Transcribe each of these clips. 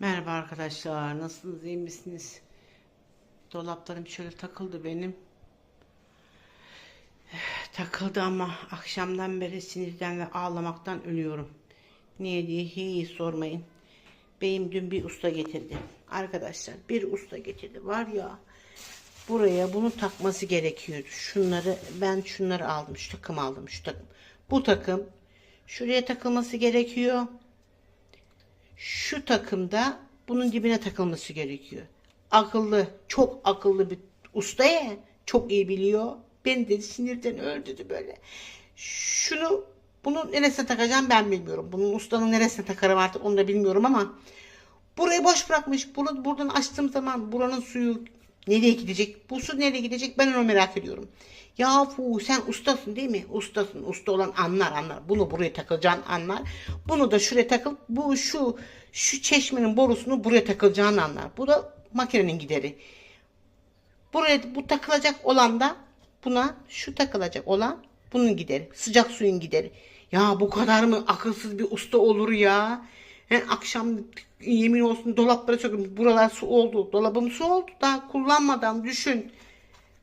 Merhaba arkadaşlar. Nasılsınız? iyi misiniz? Dolaplarım şöyle takıldı benim. Takıldı ama akşamdan beri sinirden ve ağlamaktan ölüyorum. Niye diye hiç sormayın. Beyim dün bir usta getirdi. Arkadaşlar bir usta getirdi. Var ya buraya bunu takması gerekiyordu. Şunları ben şunları aldım. Şu takım aldım. Şu takım. Bu takım şuraya takılması gerekiyor şu takımda bunun dibine takılması gerekiyor. Akıllı, çok akıllı bir ustaya çok iyi biliyor. Ben de sinirden öldürdü böyle. Şunu bunu neresine takacağım ben bilmiyorum. Bunun ustanın neresine takarım artık onu da bilmiyorum ama burayı boş bırakmış. Bunu buradan açtığım zaman buranın suyu nereye gidecek? Bu su nereye gidecek? Ben onu merak ediyorum. Yahu sen ustasın değil mi? Ustasın. Usta olan anlar anlar. Bunu buraya takılacağın anlar. Bunu da şuraya takıl. Bu şu şu çeşmenin borusunu buraya takılacağını anlar. Bu da makinenin gideri. Buraya bu takılacak olan da buna şu takılacak olan bunun gideri. Sıcak suyun gideri. Ya bu kadar mı akılsız bir usta olur ya? He, akşam yemin olsun dolaplara sökülmüş. Buralar su oldu. Dolabım su oldu. Daha kullanmadan düşün.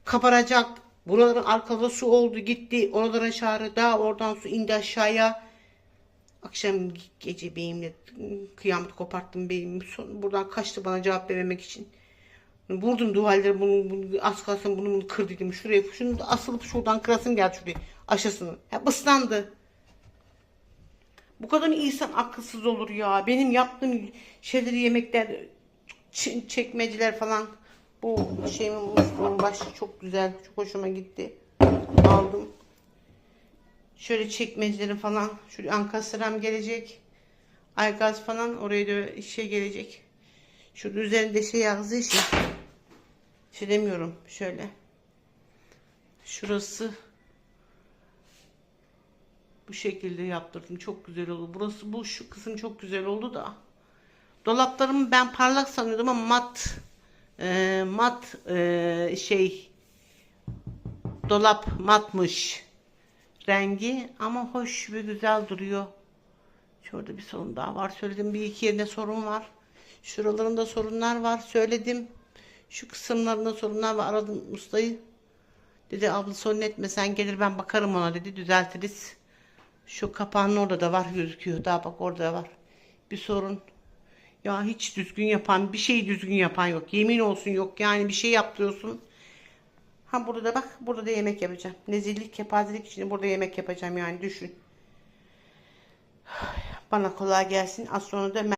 Kabaracak. Buraların arkada su oldu gitti. Oralara çağrı. Daha oradan su indi aşağıya. Akşam gece beyimle kıyamet koparttım beyim. Son, buradan kaçtı bana cevap vermemek için. Vurdum duvarları bunu, bunu az kalsın bunu, bunu kır dedim. Şuraya şunu da asılıp şuradan kırasın gel şuraya aşısını. Hep ıslandı. Bu kadar insan akılsız olur ya? Benim yaptığım şeyleri yemekler, çekmeceler falan. Bu şeyimin musluğun başı çok güzel. Çok hoşuma gitti. Aldım. Şöyle çekmeceleri falan. Şöyle ankastram gelecek. Aygaz falan oraya da şey gelecek. Şurada üzerinde şey yazdığı için. Şey demiyorum. Şöyle. Şurası bu şekilde yaptırdım. Çok güzel oldu. Burası bu şu kısım çok güzel oldu da. Dolaplarımı ben parlak sanıyordum ama mat e, mat e, şey dolap matmış rengi ama hoş ve güzel duruyor. Şurada bir sorun daha var. Söyledim bir iki yerinde sorun var. Şuralarında sorunlar var. Söyledim. Şu kısımlarında sorunlar var. Aradım ustayı. Dedi abla sorun etme sen gelir ben bakarım ona dedi düzeltiriz. Şu kapağın orada da var gözüküyor. Daha bak orada var. Bir sorun. Ya hiç düzgün yapan, bir şey düzgün yapan yok. Yemin olsun yok. Yani bir şey yaptırıyorsun. Ha burada da bak, burada da yemek yapacağım. Nezirlik, kepazelik için burada yemek yapacağım yani düşün. Bana kolay gelsin. Az sonra da